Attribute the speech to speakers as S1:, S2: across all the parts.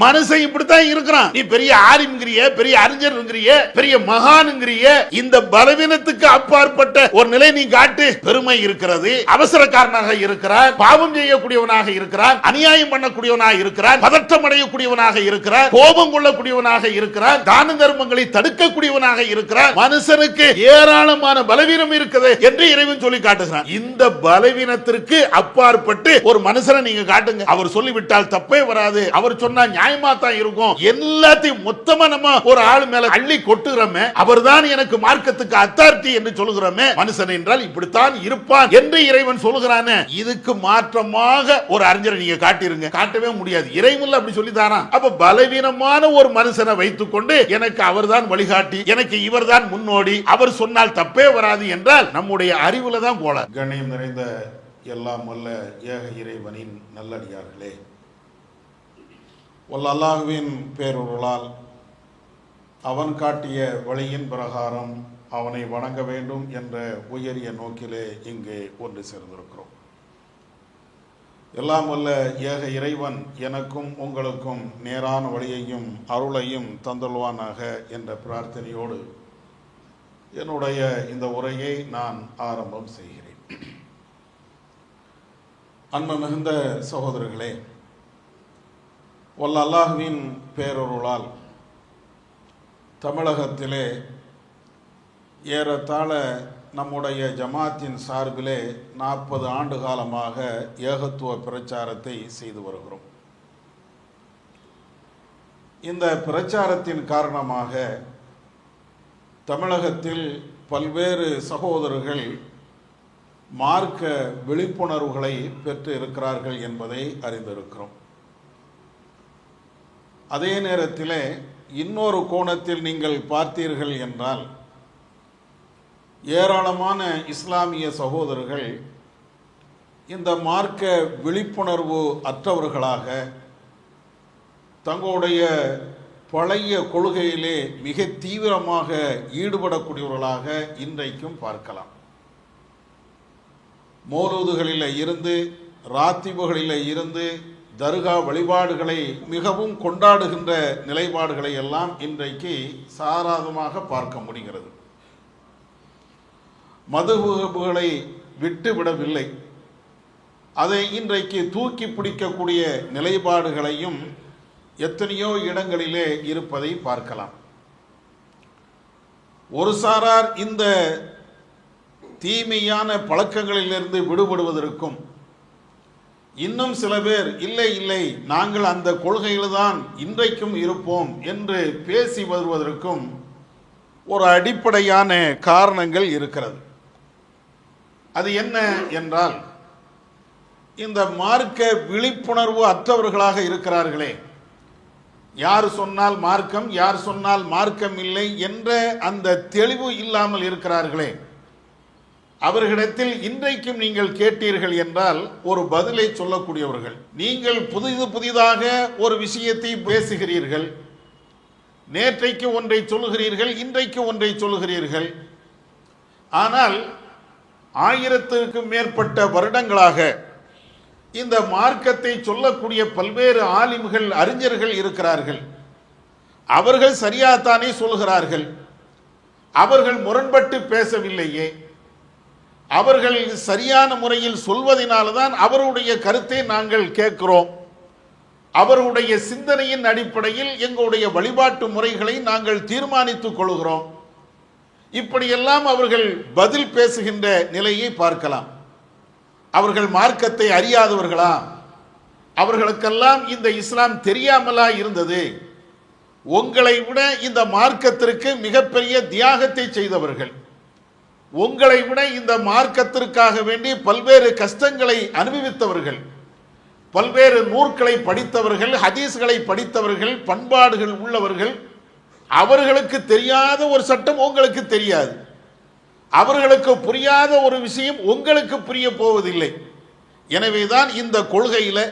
S1: மனுஷன் இப்படித்தான் இருக்கிறான். நீ பெரிய ஆலிம்ங்கிறிய பெரிய அறிஞர்ங்கிறிய பெரிய மகானுங்கிறிய இந்த பலவீனத்துக்கு அப்பாற்பட்ட ஒரு நிலை நீ காட்டு. பெருமை இருக்கிறது அவசரக்காரனாக இருக்கிறான் பாவம் செய்யக்கூடியவனாக இருக்கிறான் அநியாயம் பண்ணக்கூடியவனாக இருக்கிறான் பதற்றம் அடையக்கூடியவனாக இருக்கிறான் கோபம் கொள்ளக்கூடியவனாக இருக்கிறான் தான தர்மங்களை தடுக்கக்கூடியவனாக இருக்கிறான். மனுஷனுக்கு ஏராளமான பலவீனம் இருக்குது என்று இறைவன் சொல்லி காட்டுகிறான். இந்த பலவீனத்திற்கு அப்பாற்பட்டு ஒரு மனுஷனை நீங்க காட்டுங்க. அவர் சொல்லிவிட்டால் தப்பே வராது. அவர் சொன்னா நியாயமா தான் இருக்கும். எல்லாத்தையும் மொத்தமா நம்ம ஒரு ஆள் மேல அள்ளி கொட்டுகிறோமே அவர்தான் எனக்கு மார்க்கத்துக்கு அத்தாரிட்டி என்று சொல்லுகிறோமே மனுஷன் என்றால் இப்படித்தான் இருப்பான் என்று இறைவன் சொல்லுகிறானே. இதுக்கு மாற்றமாக ஒரு அறிஞரை நீங்க காட்டிருங்க. காட்டவே முடியாது. இறைவன் அப்படி சொல்லி தாரான் அப்ப பலவீனமான ஒரு மனுஷனை வைத்துக்கொண்டு எனக்கு அவர்தான் வழிகாட்டி எனக்கு இவர்தான் முன்னோடி அவர் சொன்னால் தப்பே வராது என்றால் நம்முடைய அறிவுல தான் கோல கண்ணியம் நிறைந்த எல்லாம் வல்ல ஏக இறைவனின் நல்லடியார்களே. ஒல் அல்லாஹுவின் பேரொருளால் அவன் காட்டிய வழியின் பிரகாரம் அவனை வணங்க வேண்டும் என்ற உயரிய நோக்கிலே இங்கே ஒன்று சேர்ந்திருக்கிறோம். எல்லாம் வல்ல ஏக இறைவன் எனக்கும் உங்களுக்கும் நேரான வழியையும் அருளையும் தந்துள்வானாக என்ற பிரார்த்தனையோடு என்னுடைய இந்த உரையை நான் ஆரம்பம் செய்கிறேன். அன்பு மிகுந்த சகோதரர்களே வல்ல அல்லாஹுவின் பேரொருளால் தமிழகத்திலே ஏறத்தாழ நம்முடைய ஜமாத்தின் சார்பிலே நாற்பது ஆண்டு காலமாக ஏகத்துவ பிரச்சாரத்தை செய்து வருகிறோம். இந்த பிரச்சாரத்தின் காரணமாக தமிழகத்தில் பல்வேறு சகோதரர்கள் மார்க்க விழிப்புணர்வுகளை பெற்று இருக்கிறார்கள் என்பதை அறிந்திருக்கிறோம். அதே நேரத்தில் இன்னொரு கோணத்தில் நீங்கள் பார்த்தீர்கள் என்றால் ஏராளமான இஸ்லாமிய சகோதரர்கள் இந்த மார்க்க விழிப்புணர்வு அற்றவர்களாக தங்களுடைய பழைய கொள்கையிலே மிக தீவிரமாக ஈடுபடக்கூடியவர்களாக இன்றைக்கும் பார்க்கலாம். மோலூதுகளில் இருந்து ராத்திபுகளில் இருந்து தர்கா வழிபாடுகளை மிகவும் கொண்டாடுகின்ற நிலைப்பாடுகளை எல்லாம் இன்றைக்கு சாராதமாக பார்க்க முடிகிறது. மதுவுகளை விட்டு விடவில்லை அதை இன்றைக்கு தூக்கி பிடிக்கக்கூடிய நிலைப்பாடுகளையும் எத்தனையோ இடங்களிலே இருப்பதை பார்க்கலாம். ஒரு சாரார் இந்த தீமையான பழக்கங்களிலிருந்து விடுபடுவதற்கும் இன்னும் சில பேர் இல்லை இல்லை நாங்கள் அந்த கொள்கையில் தான் இன்றைக்கும் இருப்போம் என்று பேசி வருவதற்கும் ஒரு அடிப்படையான காரணங்கள் இருக்கிறது. அது என்ன என்றால் இந்த மார்க்க விழிப்புணர்வு அற்றவர்களாக இருக்கிறார்களே யார் சொன்னால் மார்க்கம் யார் சொன்னால் மார்க்கம் இல்லை என்ற அந்த தெளிவு இல்லாமல் இருக்கிறார்களே அவர்களிடத்தில் இன்றைக்கும் நீங்கள் கேட்டீர்கள் என்றால் ஒரு பதிலை சொல்லக்கூடியவர்கள். நீங்கள் புதிது புதிதாக ஒரு விஷயத்தை பேசுகிறீர்கள். நேற்றைக்கு ஒன்றை சொல்லுகிறீர்கள் இன்றைக்கு ஒன்றை சொல்லுகிறீர்கள். ஆனால் ஆயிரத்திற்கும் மேற்பட்ட வருடங்களாக இந்த மார்க்கத்தை சொல்லக்கூடிய பல்வேறு ஆலிம்கள் அறிஞர்கள் இருக்கிறார்கள். அவர்கள் சரியாத்தானே சொல்கிறார்கள் அவர்கள் முரண்பட்டு பேசவில்லையே. அவர்கள் சரியான முறையில் சொல்வதனால்தான் அவருடைய கருத்தை நாங்கள் கேட்கிறோம். அவருடைய சிந்தனையின் அடிப்படையில் எங்களுடைய வழிபாட்டு முறைகளை நாங்கள் தீர்மானித்துக் கொள்கிறோம். இப்படியெல்லாம் அவர்கள் பதில் பேசுகின்ற நிலையை பார்க்கலாம். அவர்கள் மார்க்கத்தை அறியாதவர்களா? அவர்களுக்கெல்லாம் இந்த இஸ்லாம் தெரியாமலா இருந்தது? உங்களை விட இந்த மார்க்கத்திற்கு மிகப்பெரிய தியாகத்தை செய்தவர்கள். உங்களை விட இந்த மார்க்கத்திற்காக வேண்டி பல்வேறு கஷ்டங்களை அனுபவித்தவர்கள் பல்வேறு நூற்களை படித்தவர்கள் ஹதீஸ்களை படித்தவர்கள் பண்பாடுகள் உள்ளவர்கள் அவர்களுக்கு தெரியாத ஒரு சட்டம் உங்களுக்கு தெரியாது. அவர்களுக்கு புரியாத ஒரு விஷயம் உங்களுக்கு புரிய போவதில்லை. எனவேதான் இந்த கொள்கையில்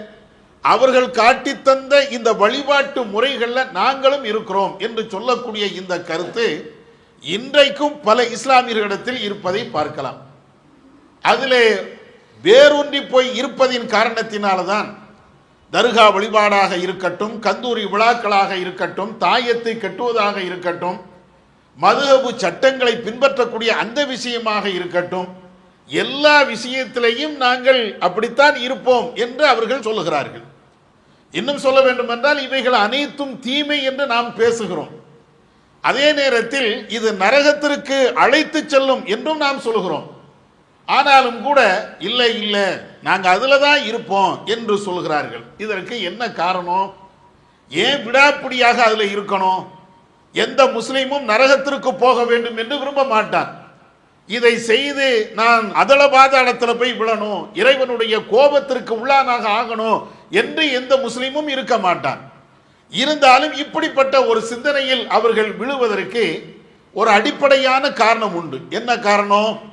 S1: அவர்கள் காட்டித்தந்த இந்த வழிபாட்டு முறைகளில் நாங்களும் இருக்கிறோம் என்று சொல்லக்கூடிய இந்த கருத்து இன்றைக்கும் பல இஸ்லாமியர்களிடத்தில் இருப்பதை பார்க்கலாம். அதிலே வேரூன்றி போய் இருப்பதின் காரணத்தினால்தான் தர்கா வழிபாடாக இருக்கட்டும் கந்தூரி விழாக்களாக இருக்கட்டும் தாயத்தை கட்டுவதாக இருக்கட்டும் மதுகபு சட்டங்களை பின்பற்றக்கூடிய அந்த விஷயமாக இருக்கட்டும் எல்லா விஷயத்திலையும் நாங்கள் அப்படித்தான் இருப்போம் என்று அவர்கள் சொல்லுகிறார்கள். இன்னும் சொல்ல வேண்டும் என்றால் இவைகள் அனைத்தும் தீமை என்று நாம் பேசுகிறோம். அதே நேரத்தில் இது நரகத்திற்கு அழைத்து செல்லும் என்றும் நாம் சொல்கிறோம் ஆனாலும் கூட இல்லை இல்லை நாங்கள் அதில் தான் இருப்போம் என்று சொல்கிறார்கள். இதற்கு என்ன காரணம்? ஏன் விடாப்பிடியாக அதில் இருக்கணும்? எந்த முஸ்லீமும் நரகத்திற்கு போக வேண்டும் என்று விரும்ப மாட்டான். இதை செய்து நான் அதள பாதாளத்தில் போய் விழணும் இறைவனுடைய கோபத்திற்கு உள்ளானாக ஆகணும் என்று எந்த முஸ்லீமும் இருக்க மாட்டான். இருந்தாலும் இப்படிப்பட்ட ஒரு சிந்தனையில் அவர்கள் விழுவதற்கு ஒரு அடிப்படையான காரணம் உண்டு. என்ன காரணம்?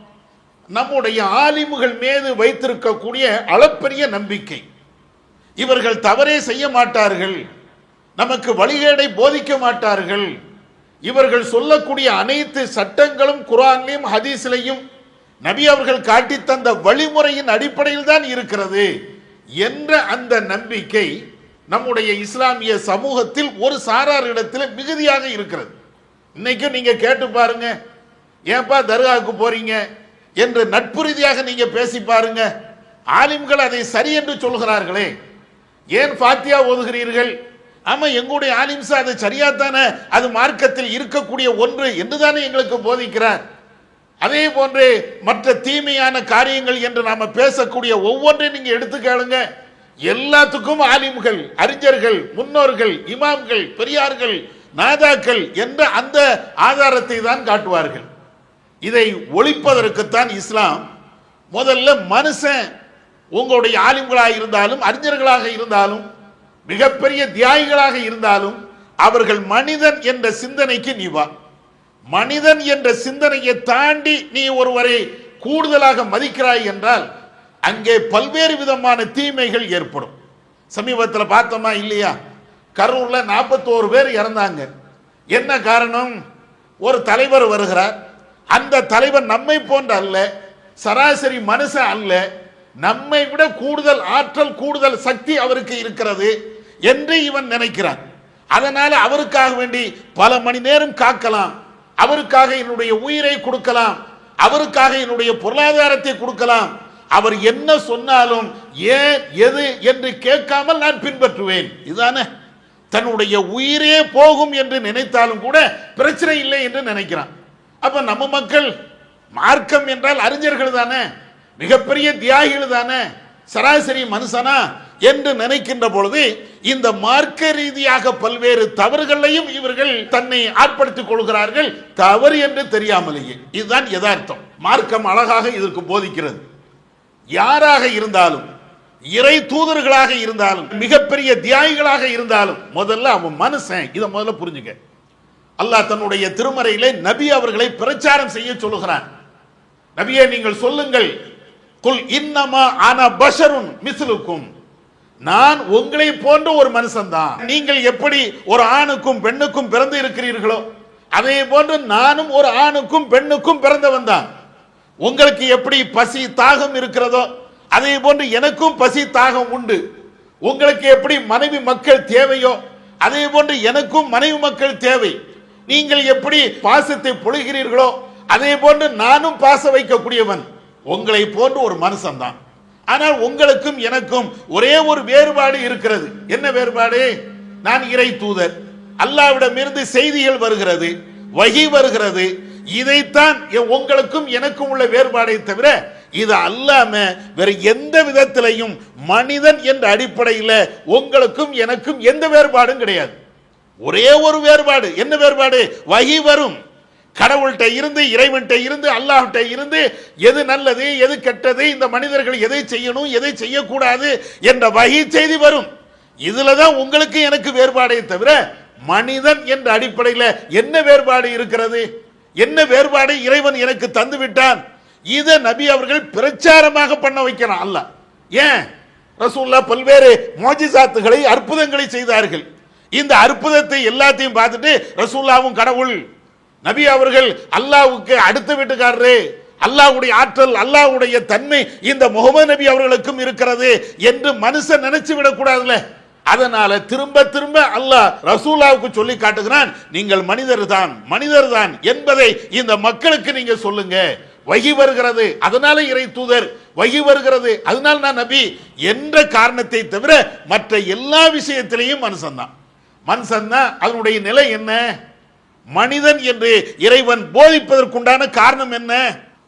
S1: நம்முடைய ஆலிமுகள் மீது வைத்திருக்கக்கூடிய அளப்பரிய நம்பிக்கை. இவர்கள் தவறே செய்ய மாட்டார்கள். நமக்கு வழிகேடை போதிக்க மாட்டார்கள். இவர்கள் சொல்லக்கூடிய அனைத்து சட்டங்களும் குரான்லையும் ஹதீஸ்லையும் நபி அவர்கள் காட்டி தந்த வழிமுறையின் அடிப்படையில் தான் இருக்கிறது என்ற அந்த நம்பிக்கை நம்முடைய இஸ்லாமிய சமூகத்தில் ஒரு சாரார் இடத்தில் மிகுதியாக இருக்கிறது. இன்னைக்கும் நீங்க கேட்டு பாருங்க ஏன்பா தர்காவுக்கு போறீங்க என்று நட்பு ரீதியாக நீங்க பேசி பாருங்க. ஆலிம்கள் அதை சரி என்று சொல்கிறார்களே. ஏன் ஃபாத்தியா ஓதுகிறீர்கள்? ஆமா எங்களுடைய ஆலிம்சா அது சரியாத்தானே? அது மார்க்கத்தில் இருக்கக்கூடிய ஒன்று என்றுதானே எங்களுக்கு போதிக்கிறார். அதே போன்று மற்ற தீமையான காரியங்கள் என்று நாம பேசக்கூடிய ஒவ்வொன்றையும் நீங்க எடுத்து கேளுங்க. எல்லாத்துக்கும் ஆலிம்கள் அறிஞர்கள் முன்னோர்கள் இமாம்கள் பெரியார்கள் நாதாக்கள் என்ற அந்த ஆதாரத்தை தான் காட்டுவார்கள். இதை ஒழிப்பதற்குத்தான் இஸ்லாம் முதல்ல மனுஷன் உங்களுடைய ஆலிம்களாக இருந்தாலும் அறிஞர்களாக இருந்தாலும் மிகப்பெரிய தியாகிகளாக இருந்தாலும் அவர்கள் மனிதன் என்ற சிந்தனைக்கு நீ வா மனிதன் என்ற சிந்தனையை தாண்டி நீ ஒருவரை கூடுதலாக மதிக்கிறாய் என்றால் அங்கே பல்வேறு விதமான தீமைகள் ஏற்படும். சமீபத்தில் பார்த்தோமா இல்லையா? கரூரில் நாற்பத்தோரு பேர் இறந்தாங்க. என்ன காரணம்? ஒரு தலைவர் வருகிறார். அந்த தலைவர் நம்மை போன்ற அல்ல சராசரி மனுஷன் அல்ல நம்மை விட கூடுதல் ஆற்றல் கூடுதல் சக்தி அவருக்கு இருக்கிறது என்று இவன் நினைக்கிறான். அதனால் அவருக்காக வேண்டி பல மணி நேரம் காக்கலாம். அவருக்காக என்னுடைய உயிரை கொடுக்கலாம். அவருக்காக என்னுடைய பொருளாதாரத்தை கொடுக்கலாம். அவர் என்ன சொன்னாலும் ஏன் எது என்று கேட்காமல் நான் பின்பற்றுவேன். இதுதானே? தன்னுடைய உயிரே போகும் என்று நினைத்தாலும் கூட பிரச்சனை இல்லை என்று நினைக்கிறான். அப்ப நம்ம மக்கள் மார்க்கம் என்றால் அறிஞர்கள் தானே? மிகப்பெரிய தியாகிகள் தானே? சராசரி மனுஷனா என்று நினைக்கின்ற பொழுது இந்த மார்க்க ரீதியாக பல்வேறு தவறுகளையும் இவர்கள் தன்னை ஆட்படுத்திக் கொள்கிறார்கள். தவறு என்று தெரியாமலேயே. இதுதான் யதார்த்தம். மார்க்கம் அழகாக இதற்கு போதிக்கிறது. யாராக இருந்தாலும் இறை தூதர்களாக இருந்தாலும் மிகப்பெரிய தியாகிகளாக இருந்தாலும் முதல்ல அவன் மனுஷன். இதை முதல்ல புரிஞ்சுக்க. அல்லாஹ் தன்னுடைய திருமறையிலே நபி அவர்களை பிரச்சாரம் செய்ய சொல்லுகிறான். நபியை நீங்கள் சொல்லுங்கள். குல் இன்னமா ஆனா பஷருன் மிஸ்லுக்கும். நான் உங்களை போன்ற ஒரு மனுஷன் தான் நீங்கள் எப்படி ஒரு ஆணுக்கும் பெண்ணுக்கும் பிறந்து இருக்கிறீர்களோ அதே போன்று நானும் ஒரு ஆணுக்கும் பெண்ணுக்கும் பிறந்தவன் தான் உங்களுக்கு எப்படி பசி தாகம் இருக்கிறதோ அதே போன்று எனக்கும் பசி தாகம் உண்டு. உங்களுக்கு எப்படி மனைவி மக்கள் தேவையோ அதே போன்று எனக்கும் மனைவி மக்கள் தேவை. நீங்கள் எப்படி பாசத்தை பொழுகிறீர்களோ அதே போன்று நானும் பாச வைக்கக்கூடியவன். உங்களை போன்று ஒரு மனுஷன் தான் ஆனால் உங்களுக்கும் எனக்கும் ஒரே ஒரு வேறுபாடு இருக்கிறது. என்ன வேறுபாடு? நான் இறை தூதர். அல்லாவிடமிருந்து செய்திகள் வருகிறது வகி வருகிறது. இதைத்தான் எ- உங்களுக்கும் எனக்கும் உள்ள வேறுபாடை தவிர இது அல்லாம வேற எந்த விதத்திலையும் மனிதன் என்ற அடிப்படையில் உங்களுக்கும் எனக்கும் எந்த வேறுபாடும் கிடையாது. ஒரே ஒரு வேறுபாடு. என்ன வேறுபாடு? வகி வரும். கடவுள்கிட்ட இருந்து இறைவன்கிட்ட இருந்து அல்லாஹ்கிட்ட இருந்து எது நல்லது எது கெட்டது இந்த மனிதர்கள் எதை செய்யணும் எதை செய்யக்கூடாது என்ற வகை செய்தி வரும். இதுல தான் உங்களுக்கு எனக்கு வேறுபாடே தவிர மனிதன் என்ற அடிப்படையில் என்ன வேறுபாடு இருக்கிறது? என்ன வேறுபாடு இறைவன் எனக்கு தந்து விட்டான் இதை நபி அவர்கள் பிரச்சாரமாக பண்ண வைக்கிறான் அல்லாஹ் ஏன்? ரசூல்லா பல்வேறு மோஜிசாத்துகளை அற்புதங்களை செய்தார்கள். இந்த அற்புதத்தை எல்லாத்தையும் பார்த்துட்டு ரசூல்லாவும் கடவுள் நபி அவர்கள் அல்லாஹ்வுக்கு அடுத்த வீட்டுக்காரரு அல்லாவுடைய ஆற்றல் அல்லாஹ்வுடைய தன்மை இந்த முகமது நபி அவர்களுக்கும் இருக்கிறது என்று மனுஷன் நினைச்சு விடக்கூடாதுல்ல. அதனால திரும்ப திரும்ப அல்லாஹ் ரசூலாவுக்கு சொல்லி காட்டுகிறான் நீங்கள் மனிதர் தான் மனிதர் தான் என்பதை இந்த மக்களுக்கு நீங்க சொல்லுங்க. வகி வருகிறது அதனால இறை தூதர் வகி வருகிறது அதனால நான் நபி என்ற காரணத்தை தவிர மற்ற எல்லா விஷயத்திலையும் மனுஷன் தான் மனுஷன் தான் அதனுடைய நிலை என்ன? மனிதன் என்று இறைவன் போதிப்பதற்குண்டான காரணம் என்ன?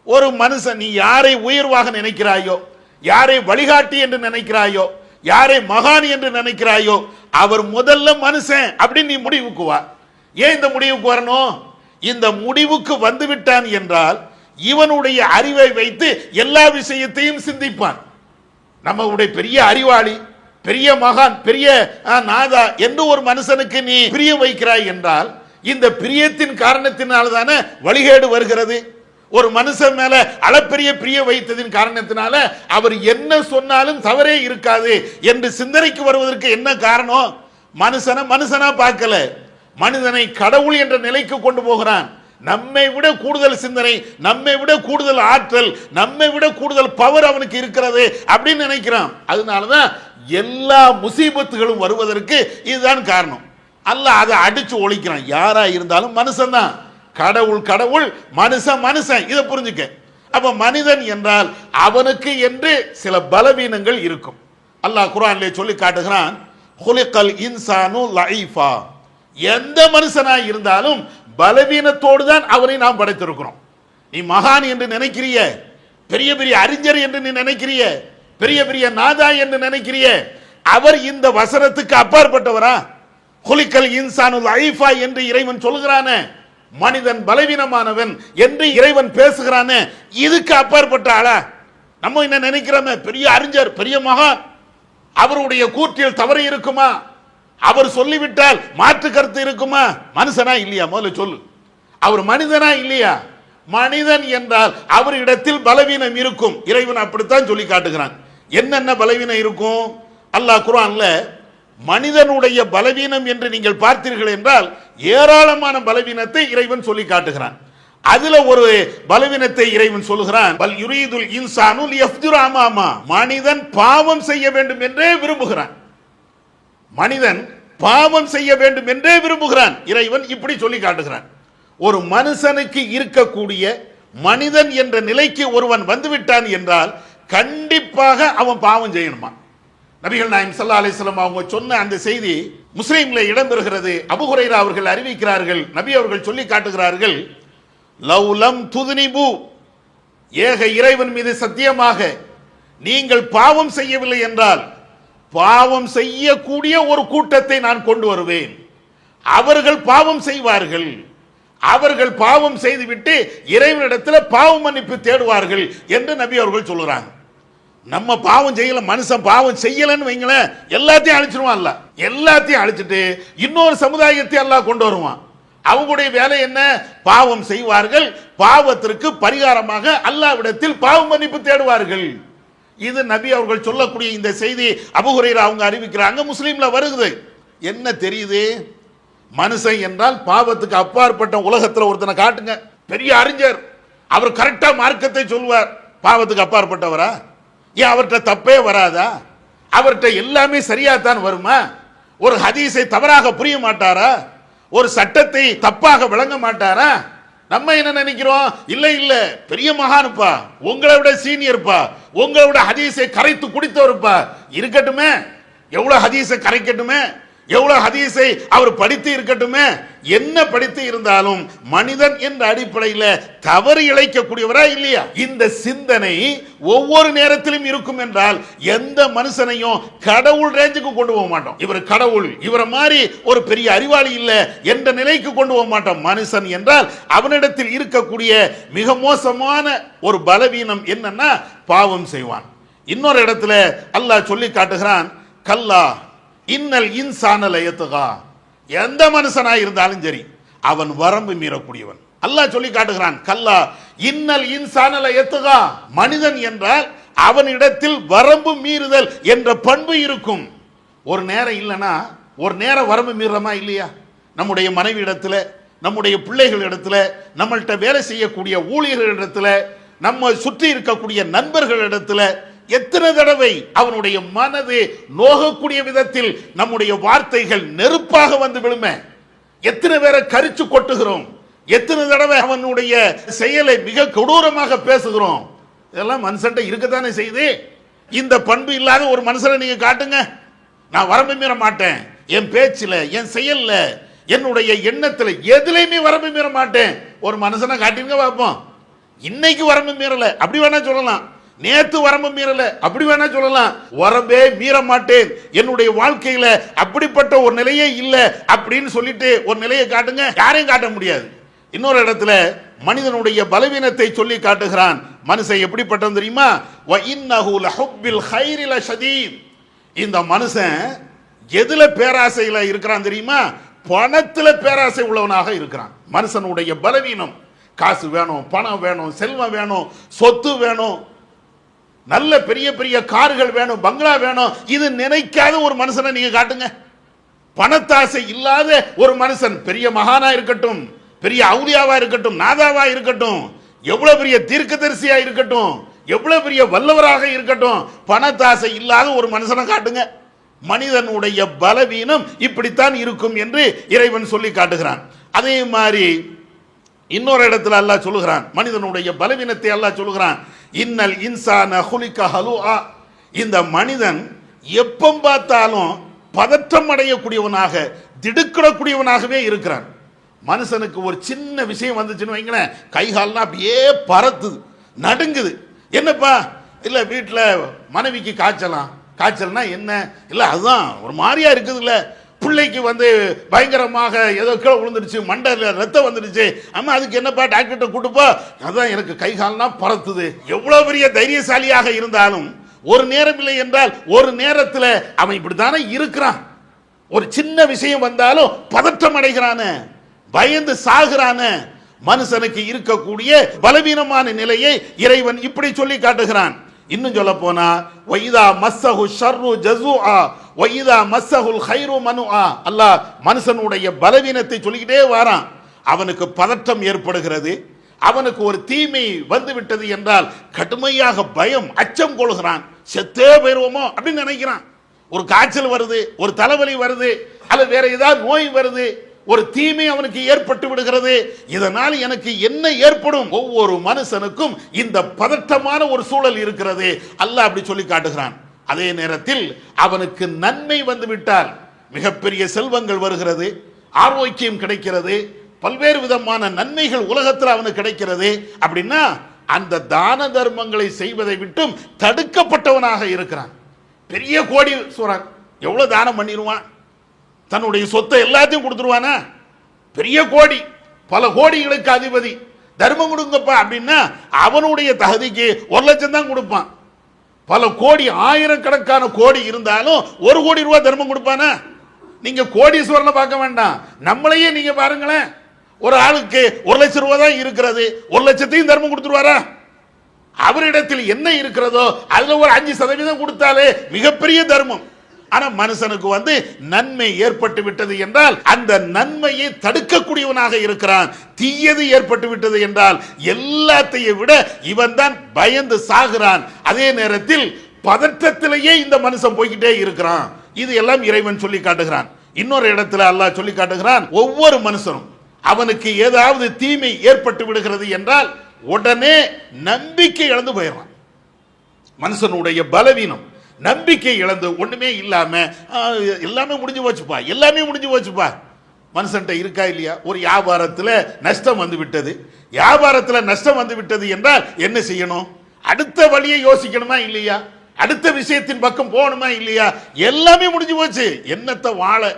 S1: ஒரு மனுஷன் நீ யாரை உயர்வாக நினைக்கிறாயோ யாரை வழிகாட்டி என்று நினைக்கிறாயோ யாரை மகான் என்று நினைக்கிறாயோ அவர் முதல்ல மனுஷன் அப்படின்னு நீ முடிவுக்கு வா. ஏன் இந்த முடிவுக்கு வரணும்? இந்த முடிவுக்கு வந்துவிட்டான் என்றால் இவனுடைய அறிவை வைத்து எல்லா விஷயத்தையும் சிந்திப்பான். நம்மளுடைய பெரிய அறிவாளி பெரிய மகான் பெரிய ஆ, நாதா என்று ஒரு மனுஷனுக்கு நீ பிரிய வைக்கிறாய் என்றால் இந்த பிரியத்தின் காரணத்தினால் தானே வழிகேடு வருகிறது. ஒரு மனுஷன் மேல அளப்பெரிய பிரிய வைத்ததின் காரணத்தினால அவர் என்ன சொன்னாலும் தவறே இருக்காது என்று சிந்தனைக்கு வருவதற்கு என்ன காரணம்? மனுஷனை மனுஷனா பார்க்கல. மனிதனை கடவுள் என்ற நிலைக்கு கொண்டு போகிறான். நம்மை விட கூடுதல் சிந்தனை நம்மை விட கூடுதல் ஆற்றல் நம்மை விட கூடுதல் பவர் அவனுக்கு இருக்கிறது அப்படின்னு நினைக்கிறான். அதனாலதான் எல்லா முசீபத்துகளும் வருவதற்கு இதுதான் காரணம். அல்ல அதை அடிச்சு ஒழிக்கிறான். யாரா இருந்தாலும் மனுஷன்தான். கடவுள் கடவுள் மனுஷன் மனுஷன். இதை புரிஞ்சுக்க. அப்ப மனிதன் என்றால் அவனுக்கு என்று சில பலவீனங்கள் இருக்கும். அல்லாஹ் குரான்லே சொல்லி காட்டுகிறான் ஹுலிகல் இன்சானு லைஃபா எந்த மனுஷனாக இருந்தாலும் பலவீனத்தோடு தான் அவனை நாம் படைத்திருக்கிறோம். நீ மகான் என்று நினைக்கிறிய பெரிய பெரிய அறிஞர் என்று நீ நினைக்கிறிய பெரிய பெரிய நாதா என்று நினைக்கிறிய அவர் இந்த வசனத்துக்கு அப்பாற்பட்டவரா? குலிக்கல் இன்சானு ஐஃபா என்று இறைவன் சொல்கிறானே மனிதன் பலவீனமானவன் என்று இறைவன் பேசுகிறானே இதுக்கு அப்பாற்பட்ட ஆளா? நம்ம என்ன நினைக்கிறோமே? பெரிய அறிஞர் பெரிய மகான். அவருடைய கூற்றில் தவறு இருக்குமா? அவர் சொல்லிவிட்டால் மாற்று கருத்து இருக்குமா? மனுஷனா இல்லையா? முதல்ல சொல்லு. அவர் மனிதனா இல்லையா? மனிதன் என்றால் அவரிடத்தில் பலவீனம் இருக்கும். இறைவன் அப்படித்தான் சொல்லி காட்டுகிறான். என்னென்ன பலவீனம் இருக்கும்? அல்லாஹ் குரான்ல மனிதனுடைய பலவீனம் என்று நீங்கள் பார்த்தீர்கள் என்றால் ஏராளமான பலவீனத்தை இறைவன் சொல்லி காட்டுகிறான் அதுல ஒரு பலவீனத்தை இறைவன் சொல்லுகிறான் பல் யுரீதுல் இன்சானு லியஃப்ஜுர மனிதன் பாவம் செய்ய வேண்டும் என்றே விரும்புகிறான். மனிதன் பாவம் செய்ய வேண்டும் என்றே விரும்புகிறான். இறைவன் இப்படி சொல்லி காட்டுகிறான் ஒரு மனுஷனுக்கு இருக்கக்கூடிய மனிதன் என்ற நிலைக்கு ஒருவன் வந்துவிட்டான் என்றால் கண்டிப்பாக அவன் பாவம் செய்யணுமா? நபிகள் நாயம் சல்லா அலிஸ்லாம் அவங்க சொன்ன அந்த செய்தி முஸ்லீம்ல இடம்பெறுகிறது. அபுகுரைரா அவர்கள் அறிவிக்கிறார்கள் நபி அவர்கள் சொல்லி காட்டுகிறார்கள் லவ்லம் துதுனிபு. ஏக இறைவன் மீது சத்தியமாக நீங்கள் பாவம் செய்யவில்லை என்றால் பாவம் செய்யக்கூடிய ஒரு கூட்டத்தை நான் கொண்டு வருவேன். அவர்கள் பாவம் செய்வார்கள். அவர்கள் பாவம் செய்துவிட்டு இறைவனிடத்தில் பாவம் மன்னிப்பு தேடுவார்கள் என்று நபி அவர்கள் சொல்லுறாங்க. நம்ம பாவம் செய்யல மனுஷன் பாவம் செய்யலன்னு வைங்களேன் எல்லாத்தையும் அழிச்சிருவான் எல்லாத்தையும் அழிச்சிட்டு இன்னொரு சமுதாயத்தை எல்லாம் கொண்டு வருவான். அவங்களுடைய வேலை என்ன? பாவம் செய்வார்கள் பாவத்திற்கு பரிகாரமாக அல்லாவிடத்தில் பாவ மன்னிப்பு தேடுவார்கள். இது நபி அவர்கள் சொல்லக்கூடிய இந்த செய்தி அபுகுரையில் அவங்க அறிவிக்கிறாங்க முஸ்லீம்ல வருகுது. என்ன தெரியுது? மனுஷன் என்றால் பாவத்துக்கு அப்பாற்பட்ட உலகத்தில் ஒருத்தனை காட்டுங்க. பெரிய அறிஞர். அவர் கரெக்டா மார்க்கத்தை சொல்வார். பாவத்துக்கு அப்பாற்பட்டவரா? ஏன் அவர்கிட்ட தப்பே வராதா? அவர்கிட்ட எல்லாமே சரியாகத்தான் வருமா? ஒரு ஹதீஸை தவறாக புரிய மாட்டாரா? ஒரு சட்டத்தை தப்பாக விளங்க மாட்டாரா? நம்ம என்ன நினைக்கிறோம்? இல்லை இல்லை பெரிய மகானுப்பா உங்களை விட சீனியர்ப்பா உங்களை விட ஹதீஸை கரைத்து குடித்தவருப்பா இருக்கட்டுமே. எவ்வளோ ஹதீஸை கரைக்கட்டுமே? எவ்வளவு ஹதீஸை அவர் படித்து இருக்கட்டுமே என்ன படித்து இருந்தாலும் மனிதன் என்ற அடிப்படையில் தவறு இழைக்கக்கூடியவரா இல்லையா? இந்த சிந்தனை ஒவ்வொரு நேரத்திலும் இருக்கும் என்றால் எந்த மனுஷனையும் கடவுள் ரேஞ்சுக்கு கொண்டு போக மாட்டோம். இவர் கடவுள் இவரை மாதிரி ஒரு பெரிய அறிவாளி இல்லை என்ற நிலைக்கு கொண்டு போக மாட்டோம். மனுஷன் என்றால் அவனிடத்தில் இருக்கக்கூடிய மிக மோசமான ஒரு பலவீனம் என்னன்னா பாவம் செய்வான். இன்னொரு இடத்துல அல்லாஹ் சொல்லி காட்டுகிறான் கல்லா இன்னல் இன்சான லயத்துகா. எந்த மனுஷனா இருந்தாலும் சரி அவன் வரம்பு மீறக்கூடியவன். அல்லாஹ் சொல்லி காட்டுகிறான் கல்லா இன்னல் இன்சான லயத்துகா. மனிதன் என்றால் அவனிடத்தில் வரம்பு மீறுதல் என்ற பண்பு இருக்கும். ஒரு நேரம் இல்லைன்னா ஒரு நேரம் வரம்பு மீறுறமா இல்லையா? நம்முடைய மனைவி இடத்துல நம்முடைய பிள்ளைகள் இடத்துல நம்மள்கிட்ட வேலை செய்யக்கூடிய ஊழியர்கள் இடத்துல நம்ம சுற்றி இருக்கக்கூடிய நண்பர்களிடத்துல எத்தனை தடவை அவனுடைய மனது நோகக்கூடிய விதத்தில் நம்முடைய வார்த்தைகள் நெருப்பாக வந்து விழும? எத்தனை பேரை கரிச்சு கொட்டுகிறோம்? எத்தனை தடவை அவனுடைய செயலை மிக கொடூரமாக பேசுகிறோம்? இதெல்லாம் மனுஷன்ட்ட இருக்கத்தானே செய்து இந்த பண்பு இல்லாத ஒரு மனுஷனை நீங்க காட்டுங்க. நான் வரம்பு மீற மாட்டேன். என் பேச்சில் என் செயல்ல என்னுடைய எண்ணத்தில் எதுலையுமே வரம்பு மீற மாட்டேன். ஒரு மனுஷனை காட்டிங்க பார்ப்போம். இன்னைக்கு வரம்பு மீறலை. அப்படி வேணா சொல்லலாம். நேத்து வரம்பு மீறல. அப்படி வேணா சொல்லலாம். வரம்பே மீற மாட்டேன். என்னுடைய வாழ்க்கையில அப்படிப்பட்ட ஒரு நிலையே இல்லை அப்படின்னு சொல்லிட்டு ஒரு நிலையை காட்டுங்க. யாரையும் காட்ட முடியாது. இன்னொரு இடத்துல மனிதனுடைய பலவீனத்தை சொல்லி காட்டுகிறான். மனுஷன் எப்படிப்பட்டான் தெரியுமா? இந்த மனுஷன் எதுல பேராசையில இருக்கிறான் தெரியுமா? பணத்துல பேராசை உள்ளவனாக இருக்கிறான். மனுஷனுடைய பலவீனம். காசு வேணும் பணம் வேணும் செல்வம் வேணும் சொத்து வேணும். நல்ல பெரிய பெரிய கார்கள் வேணும் பங்களா வேணும். இது நினைக்காத ஒரு மனுஷனை நீங்க காட்டுங்க. பணத்தாசை இல்லாத ஒரு மனுஷன் பெரிய மகானா இருக்கட்டும் பெரிய அவுலியாவா இருக்கட்டும் நாதாவா இருக்கட்டும் எவ்வளவு பெரிய தீர்க்கதரிசியா இருக்கட்டும் எவ்வளவு பெரிய வல்லவராக இருக்கட்டும் பணத்தாசை இல்லாத ஒரு மனுஷனை காட்டுங்க. மனிதனுடைய பலவீனம் இப்படித்தான் இருக்கும் என்று இறைவன் சொல்லி காட்டுகிறான். அதே மாதிரி இன்னொரு இடத்துல அல்லாஹ் சொல்லுகிறான் மனிதனுடைய பலவீனத்தை அல்லாஹ் சொல்லுகிறான் இன்னல் இன்சான ஹுலிக்க ஹலுஆ. இந்த மனிதன் எப்போ பார்த்தாலும் பதற்றம் அடையக்கூடியவனாக திடுக்கிடக்கூடியவனாகவே இருக்கிறான். மனுஷனுக்கு ஒரு சின்ன விஷயம் வந்துச்சுன்னு வைங்களேன் கைகால்லாம் அப்படியே பறத்துது நடுங்குது. என்னப்பா? இல்லை வீட்டில் மனைவிக்கு காய்ச்சலாம் காய்ச்சல்னா என்ன? இல்லை அதுதான் ஒரு மாதிரியாக இருக்குதுல்ல. பிள்ளைக்கு வந்து பயங்கரமாக ஏதோ கீழே விழுந்துருச்சு மண்டையில் ரத்தம் வந்துருச்சு. அம்மா அதுக்கு என்னப்பா டாக்டர்கிட்ட கூட்டுப்போ அதான் எனக்கு கை கால்லாம் பறத்துது. எவ்வளோ பெரிய தைரியசாலியாக இருந்தாலும் ஒரு நேரம் இல்லை என்றால் ஒரு நேரத்தில் அவன் இப்படி தானே இருக்கிறான். ஒரு சின்ன விஷயம் வந்தாலும் பதற்றம் அடைகிறானே பயந்து சாகுறானே. மனுஷனுக்கு இருக்கக்கூடிய பலவீனமான நிலையை இறைவன் இப்படி சொல்லி காட்டுகிறான். இன்னும் சொல்ல போனா வைதா மஸ்ஸஹு ஷர்ரு ஜஸுஆ வைதா மஸ்ஸஹுல் ஹைரு மனுஆ. அல்லாஹ் மனுஷனுடைய பலவீனத்தை சொல்லிக்கிட்டே வாரான். அவனுக்கு பதற்றம் ஏற்படுகிறது. அவனுக்கு ஒரு தீமை வந்து விட்டது என்றால் கடுமையாக பயம் அச்சம் கொள்கிறான். செத்தே போயிருவோமோ அப்படின்னு நினைக்கிறான். ஒரு காய்ச்சல் வருது ஒரு தலைவலி வருது அல்லது வேற ஏதாவது நோய் வருது ஒரு தீமை அவனுக்கு ஏற்பட்டு விடுகிறது. இதனால் எனக்கு என்ன ஏற்படும்? ஒவ்வொரு மனுஷனுக்கும் இந்த பதட்டமான ஒரு சூழல் இருக்கிறது. அல்ல அப்படி சொல்லி காட்டுகிறான். அதே நேரத்தில் அவனுக்கு நன்மை வந்துவிட்டால் மிகப்பெரிய செல்வங்கள் வருகிறது. ஆரோக்கியம் கிடைக்கிறது. பல்வேறு விதமான நன்மைகள் உலகத்தில் அவனுக்கு கிடைக்கிறது. அப்படின்னா அந்த தான தர்மங்களை செய்வதை விட்டும் தடுக்கப்பட்டவனாக இருக்கிறான். பெரிய கோடி சூரன் எவ்வளவு தானம் பண்ணிடுவான்? தன்னுடைய சொத்தை எல்லாத்தையும் கொடுத்துருவானா? பெரிய கோடி பல கோடிகளுக்கு அதிபதி. தர்மம் கொடுங்கப்பா அப்படின்னா அவனுடைய தகுதிக்கு ஒரு லட்சம் தான் கொடுப்பான். பல கோடி ஆயிரக்கணக்கான கோடி இருந்தாலும் ஒரு கோடி ரூபா தர்மம் கொடுப்பானா? நீங்க கோடீஸ்வரனை பார்க்க வேண்டாம். நம்மளையே நீங்க பாருங்களேன். ஒரு ஆளுக்கு ஒரு லட்சம் ரூபா தான் இருக்கிறது. ஒரு லட்சத்தையும் தர்மம் கொடுத்துருவாரா? அவரிடத்தில் என்ன இருக்கிறதோ அதுல ஒரு அஞ்சு சதவீதம் கொடுத்தாலே மிகப்பெரிய தர்மம். ஆனா மனுஷனுக்கு வந்து நன்மை ஏற்பட்டு விட்டது என்றால் அந்த நன்மையை தடுக்கக்கூடியவனாக இருக்கிறான். தீயது ஏற்பட்டு விட்டது என்றால் எல்லாத்தையும் விட இவன் தான் பயந்து சாகிறான். அதே நேரத்தில் பதற்றத்திலேயே இந்த மனுஷன் போய்கிட்டே இருக்கிறான். இது எல்லாம் இறைவன் சொல்லி காட்டுகிறான். இன்னொரு இடத்துல அல்லாஹ் சொல்லி காட்டுகிறான் ஒவ்வொரு மனுஷனும் அவனுக்கு ஏதாவது தீமை ஏற்பட்டு விடுகிறது என்றால் உடனே நம்பிக்கை இழந்து போயிடுறான். மனுஷனுடைய பலவீனம் நம்பிக்கை இழந்து ஒன்றுமே இல்லாமல் எல்லாமே முடிஞ்சு போச்சுப்பா. எல்லாமே முடிஞ்சு போச்சுப்பா. மனுஷன்ட்ட இருக்கா இல்லையா? ஒரு வியாபாரத்தில் நஷ்டம் வந்து விட்டது. வியாபாரத்தில் நஷ்டம் வந்து விட்டது என்றால் என்ன செய்யணும்? அடுத்த வழியை யோசிக்கணுமா இல்லையா? அடுத்த விஷயத்தின் பக்கம் போகணுமா இல்லையா? எல்லாமே முடிஞ்சு போச்சு. என்னத்தை வாழ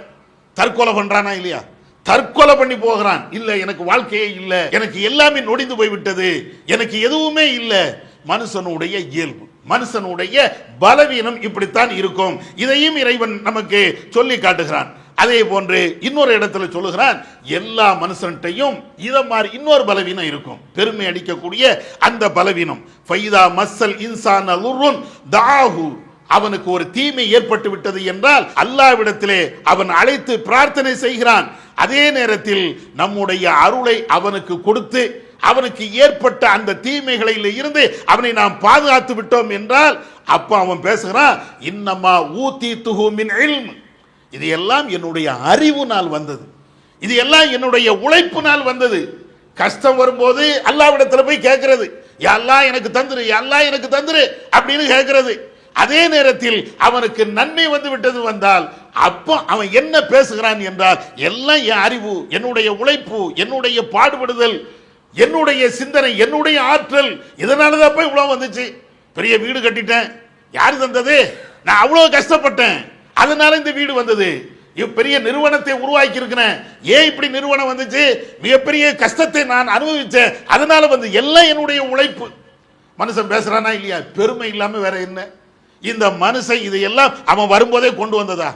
S1: தற்கொலை பண்ணுறானா இல்லையா? தற்கொலை பண்ணி போகிறான். இல்லை எனக்கு வாழ்க்கையே இல்லை. எனக்கு எல்லாமே நொடிந்து போய்விட்டது. எனக்கு எதுவுமே இல்லை. மனுஷனுடைய இயல்பு. மனுஷனுடைய பலவீனம் இப்படித்தான் இருக்கும். இதையும் இறைவன் நமக்கு சொல்லி காட்டுகிறான். அதே போன்று இன்னொரு இடத்துல சொல்லுகிறான் எல்லா மனுஷன்ட்டையும் இதை மாதிரி இன்னொரு பலவீனம் இருக்கும். பெருமை அடிக்கக்கூடிய அந்த பலவீனம். ஃபைதா மஸ்ஸல் இன்சான் அலுருன் தாஹு. அவனுக்கு ஒரு தீமை ஏற்பட்டு விட்டது என்றால் அல்லாவிடத்திலே அவன் அழைத்து பிரார்த்தனை செய்கிறான். அதே நேரத்தில் நம்முடைய அருளை அவனுக்கு கொடுத்து அவனுக்கு ஏற்பட்ட அந்த தீமைகளில் இருந்து அவனை நாம் பாதுகாத்து விட்டோம் என்றால் அப்போ அவன் பேசுகிறான் இன்னம்மா ஊத்தி துகுமின் இது எல்லாம் என்னுடைய அறிவு நாள் வந்தது. இது எல்லாம் என்னுடைய உழைப்பு நாள் வந்தது. கஷ்டம் வரும்போது அல்லாவிடத்தில் போய் கேட்கறது எல்லாம் எனக்கு தந்துரு எல்லாம் எனக்கு தந்துரு அப்படின்னு கேட்கறது. அதே நேரத்தில் அவனுக்கு நன்மை வந்து விட்டது வந்தால் அப்போ அவன் என்ன பேசுகிறான் என்றால் எல்லாம் என் அறிவு என்னுடைய உழைப்பு என்னுடைய பாடுபடுதல் என்னுடைய சிந்தனை என்னுடைய ஆற்றல் இதனால தான் போய் இவ்வளோ வந்துச்சு. பெரிய வீடு கட்டிட்டேன். யார் தந்தது? நான் அவ்வளோ கஷ்டப்பட்டேன். அதனால இந்த வீடு வந்தது. இவ் பெரிய நிறுவனத்தை உருவாக்கி இருக்கிறேன் ஏன் இப்படி நிறுவனம் வந்துச்சு? மிகப்பெரிய கஷ்டத்தை நான் அனுபவித்தேன் அதனால வந்து எல்லாம் என்னுடைய உழைப்பு. மனுஷன் பேசுறானா இல்லையா? பெருமை இல்லாமல் வேற என்ன? இந்த மனுஷன் இதையெல்லாம் அவன் வரும்போதே கொண்டு வந்ததா?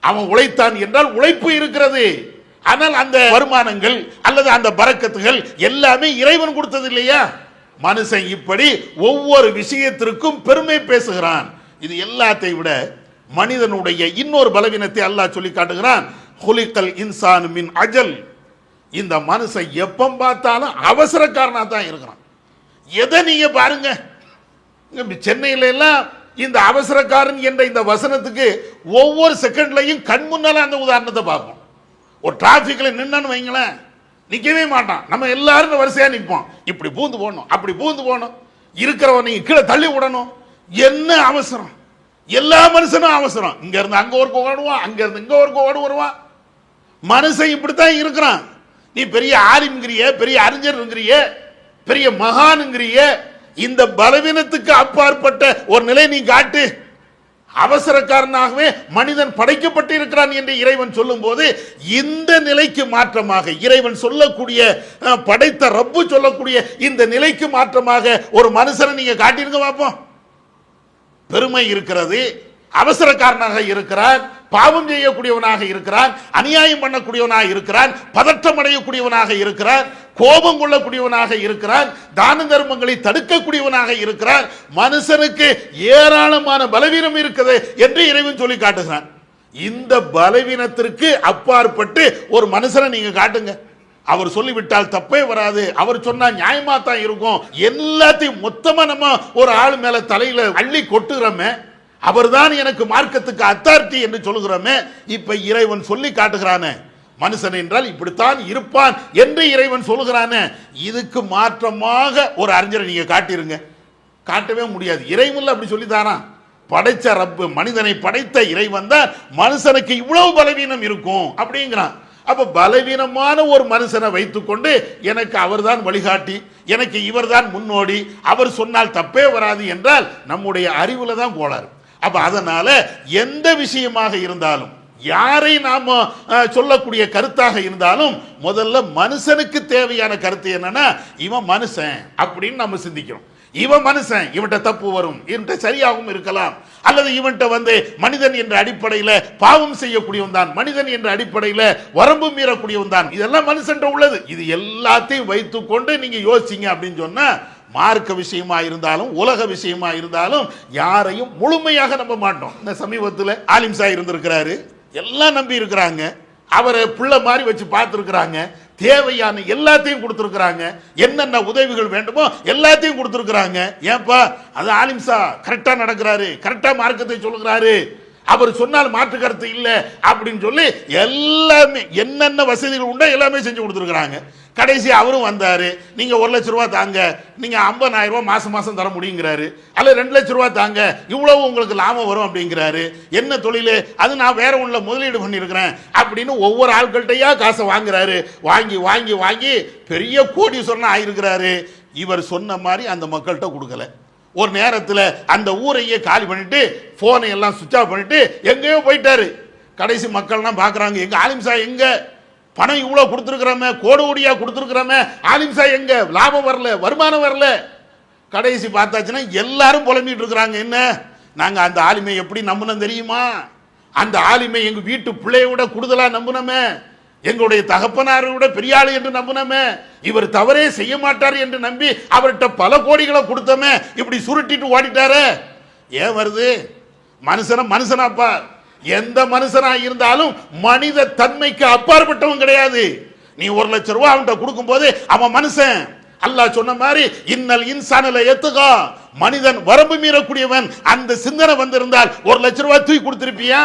S1: அவன் உழைத்தான் என்றால் உழைப்பு இருக்கிறது. ஆனால் அந்த வருமானங்கள் அல்லது அந்த பறக்கத்துகள் எல்லாமே இறைவன் கொடுத்தது இல்லையா? மனுஷன் இப்படி ஒவ்வொரு விஷயத்திற்கும் பெருமை பேசுகிறான். இது எல்லாத்தை விட மனிதனுடைய இன்னொரு பலவீனத்தை அல்லாஹ் சொல்லி காட்டுகிறான். ஹுலிக்கல் இன்சான் மின் அஜல். இந்த மனுஷன் எப்போ பார்த்தாலும் அவசரக்காரனாக தான் இருக்கிறான். எதை நீங்க பாருங்க. சென்னையில எல்லாம் இந்த அவசரக்காரன் என்ற இந்த வசனத்துக்கு ஒவ்வொரு செகண்ட்லையும் கண் முன்னால அந்த உதாரணத்தை பார்ப்போம். ஒரு டிராஃபிக்கில் நின்னு வைங்களேன் நிற்கவே மாட்டான். நம்ம எல்லாரும் வரிசையாக நிற்போம். இப்படி பூந்து போகணும் அப்படி பூந்து போகணும் இருக்கிறவன் நீங்கள் கீழே தள்ளி விடணும். என்ன அவசரம்? எல்லா மனுஷனும் அவசரம். இங்கேருந்து அங்கே ஒரு ஓடுவான் அங்கேருந்து இங்கே ஒரு ஓடு வருவான் மனுஷன் இப்படித்தான் இருக்கிறான். நீ பெரிய ஆலிம்ங்கிறிய பெரிய அறிஞர்ங்கிறிய பெரிய மகானுங்கிறிய இந்த பலவீனத்துக்கு அப்பாற்பட்ட ஒரு நிலை நீ காட்டு. அவசரக்காரனாகவே மனிதன் படைக்கப்பட்டிருக்கிறான் என்று இறைவன் சொல்லும்போது இந்த நிலைக்கு மாற்றமாக இறைவன் சொல்லக்கூடிய படைத்த ரப்பு சொல்லக்கூடிய இந்த நிலைக்கு மாற்றமாக ஒரு மனுஷனை நீங்க காட்டிருங்க பார்ப்போம் பெருமை இருக்கிறது அவசரக்காரனாக இருக்கிறார் பாவம் செய்யக்கூடியவனாக இருக்கிறான் அநியாயம் பண்ணக்கூடியவனாக இருக்கிறான் பதற்றம் அடையக்கூடியவனாக இருக்கிறான் கோபம் கொள்ளக்கூடியவனாக இருக்கிறான் தான தர்மங்களை தடுக்கக்கூடியவனாக இருக்கிறான் மனுஷனுக்கு ஏராளமான பலவீனம் இருக்குது என்று இறைவன் சொல்லி காட்டுகிறான். இந்த பலவீனத்திற்கு அப்பாற்பட்டு ஒரு மனுஷனை நீங்க காட்டுங்க. அவர் சொல்லிவிட்டால் தப்பே வராது. அவர் சொன்னா நியாயமா தான் இருக்கும். எல்லாத்தையும் மொத்தமா நம்ம ஒரு ஆள் மேல தலையில அள்ளி கொட்டுகிறோமே அவர்தான் எனக்கு மார்க்கத்துக்கு அத்தாரிட்டி என்று சொல்லுகிறோமே இப்ப இறைவன் சொல்லி காட்டுகிறானே. மனுஷன் என்றால் இப்படித்தான் இருப்பான் என்று இறைவன் சொல்லுகிறானே. இதுக்கு மாற்றமாக ஒரு அறிஞரை நீங்க காட்டிருங்க. காட்டவே முடியாது. இறைவன்ல அப்படி சொல்லித்தாரான் படைச்ச ரப்பு மனிதனை படைத்த இறைவன் தான் மனுஷனுக்கு இவ்வளவு பலவீனம் இருக்கும் அப்படிங்கிறான். அப்ப பலவீனமான ஒரு மனுஷனை வைத்துக்கொண்டு எனக்கு அவர்தான் வழிகாட்டி எனக்கு இவர்தான் முன்னோடி அவர் சொன்னால் தப்பே வராது என்றால் நம்முடைய அறிவுல தான் கோளாறு. அப்ப அதனால எந்த விஷயமாக இருந்தாலும் யாரை நாம சொல்லக்கூடிய கருத்தாக இருந்தாலும் முதல்ல மனுஷனுக்கு தேவையான கருத்து என்னன்னா இவன் மனுஷன் அப்படின்னு நம்ம சிந்திக்கிறோம். இவன் மனுஷன் இவன்கிட்ட தப்பு வரும் இவன்கிட்ட சரியாகவும் இருக்கலாம். அல்லது இவன்கிட்ட வந்து மனிதன் என்ற அடிப்படையில் பாவம் செய்யக்கூடியவன் தான் மனிதன் என்ற அடிப்படையில் வரம்பு மீறக்கூடியவன் தான். இதெல்லாம் மனுஷன் உள்ளது. இது எல்லாத்தையும் வைத்துக்கொண்டு நீங்க யோசிச்சிங்க அப்படின்னு சொன்னா மார்க்க விஷயமா இருந்தாலும் உலக விஷயமா இருந்தாலும் யாரையும் முழுமையாக நம்ப மாட்டோம். இந்த சமீபத்தில் ஆலிம்சா இருந்திருக்கிறாரு. எல்லாம் நம்பி இருக்கிறாங்க. அவரை புள்ள மாதிரி வச்சு பார்த்துருக்குறாங்க. தேவையான எல்லாத்தையும் கொடுத்துருக்குறாங்க. என்னென்ன உதவிகள் வேண்டுமோ எல்லாத்தையும் கொடுத்துருக்குறாங்க. ஏன்பா அது ஆலிம்சா கரெக்டாக நடக்கிறாரு. கரெக்டாக மார்க்கத்தை சொல்லுகிறாரு. அவர் சொன்னால் மாற்று கருத்து இல்லை அப்படின்னு சொல்லி எல்லாமே என்னென்ன வசதிகள் உண்டோ எல்லாமே செஞ்சு கொடுத்துருக்குறாங்க. கடைசி அவரும் வந்தார். நீங்கள் ஒரு லட்ச ரூபா தாங்க. நீங்கள் ஐம்பதாயிரம் ரூபா மாதம் மாதம் தர முடியுங்கிறாரு. அல்ல ரெண்டு லட்ச ரூபா தாங்க. இவ்வளவு உங்களுக்கு லாபம் வரும் அப்படிங்கிறாரு. என்ன தொழில்? அது நான் வேற ஒன்றில் முதலீடு பண்ணியிருக்கிறேன் அப்படின்னு ஒவ்வொரு ஆட்கள்கிட்டயா காசை வாங்குறாரு. வாங்கி வாங்கி வாங்கி பெரிய கோடீஸ்வரனா ஆயிருக்கிறாரு. இவர் சொன்ன மாதிரி அந்த மக்கள்கிட்ட கொடுக்கல. ஒரு நேரத்தில் அந்த ஊரையே காலி பண்ணிட்டு ஃபோனை எல்லாம் சுவிட்ச் ஆஃப் பண்ணிட்டு எங்கேயோ போயிட்டாரு. கடைசி மக்கள்லாம் பார்க்குறாங்க எங்கள் ஆலிம்சா எங்கே? பணம் இவ்வளோ கொடுத்துருக்குறோமே கோடு கோடியாக கொடுத்துருக்குறோமே ஆலிம்சா எங்கே? லாபம் வரல வருமானம் வரல. கடைசி பார்த்தாச்சுன்னா எல்லாரும் புலம்பிகிட்டு இருக்கிறாங்க. என்ன? நாங்கள் அந்த ஆலிமை எப்படி நம்பினோம் தெரியுமா? அந்த ஆலிமை எங்கள் வீட்டு பிள்ளையோட விட கூடுதலாக நம்பினோமே. எங்களுடைய தகப்பனாரை விட பெரிய என்று நம்பினோமே. இவர் தவறே செய்ய மாட்டார் என்று நம்பி அவர்கிட்ட பல கோடிகளை கொடுத்தோமே. இப்படி சுருட்டிட்டு ஓடிட்டாரு. ஏன் வருது? மனுஷன மனுஷனாப்பா. எந்த மனுஷனா இருந்தாலும் மனித தன்மைக்கு அப்பாற்பட்டவன் கிடையாது. நீ ஒரு லட்சம் ரூபாய் அவன்கிட்ட கொடுக்கும்போது அவன் மனுஷன். அல்லாஹ் சொன்ன மாதிரி இன்னல் இன்சானில் எத்துகா. மனிதன் வரம்பு மீறக்கூடியவன். அந்த சிந்தனை வந்திருந்தால் ஒரு லட்ச ரூபாய் தூக்கி கொடுத்துருப்பியா?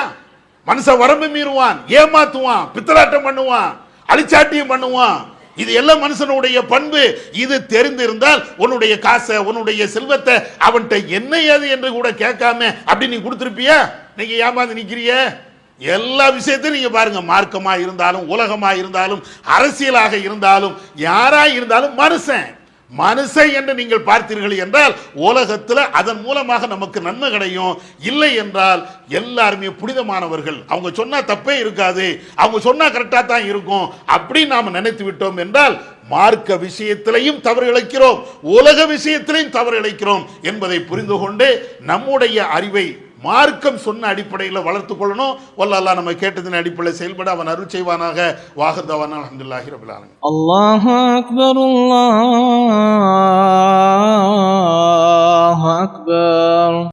S1: மனுஷன் வரம்பு மீறுவான் ஏமாத்துவான் பித்தலாட்டம் பண்ணுவான் அழிச்சாட்டியம் பண்ணுவான். இது எல்லாம் மனுஷனுடைய பண்பு. இது தெரிந்திருந்தால் உன்னுடைய காசை உன்னுடைய செல்வத்தை அவன்கிட்ட என்ன ஏது என்று கூட கேட்காம அப்படி நீ கொடுத்துருப்பியா? நீங்க ஏமாந்து நிற்கிறிய எல்லா விஷயத்தையும் நீங்க பாருங்க. மார்க்கமா இருந்தாலும் உலகமா இருந்தாலும் அரசியலாக இருந்தாலும் யாரா இருந்தாலும் மனுஷன். மனுஷன் என்று நீங்கள் பார்த்தீர்கள் என்றால் உலகத்தில் அதன் மூலமாக நமக்கு நன்மை கிடையும். இல்லை என்றால் எல்லாருமே புனிதமானவர்கள். அவங்க சொன்னா தப்பே இருக்காது. அவங்க சொன்னா கரெக்டா தான் இருக்கும். அப்படி நாம் நினைத்து விட்டோம் என்றால் மார்க்க விஷயத்திலையும் தவறு இழைக்கிறோம். உலக விஷயத்திலையும் தவறு இழைக்கிறோம் என்பதை புரிந்து கொண்டு நம்முடைய அறிவை மார்க்கம் சொன்ன அடிப்படையில் வளர்த்துக்கொள்ளணும் வல்லல்லா நம்ம கேட்டதின் அடிப்படையில் செயல்பட அவன் அருள் செய்வானாக. வாகர்தவான் அலமதுல்லாஹி ரபுல்லாலும்
S2: அல்லாஹ் அக்பர் அல்லாஹ் அக்பர்.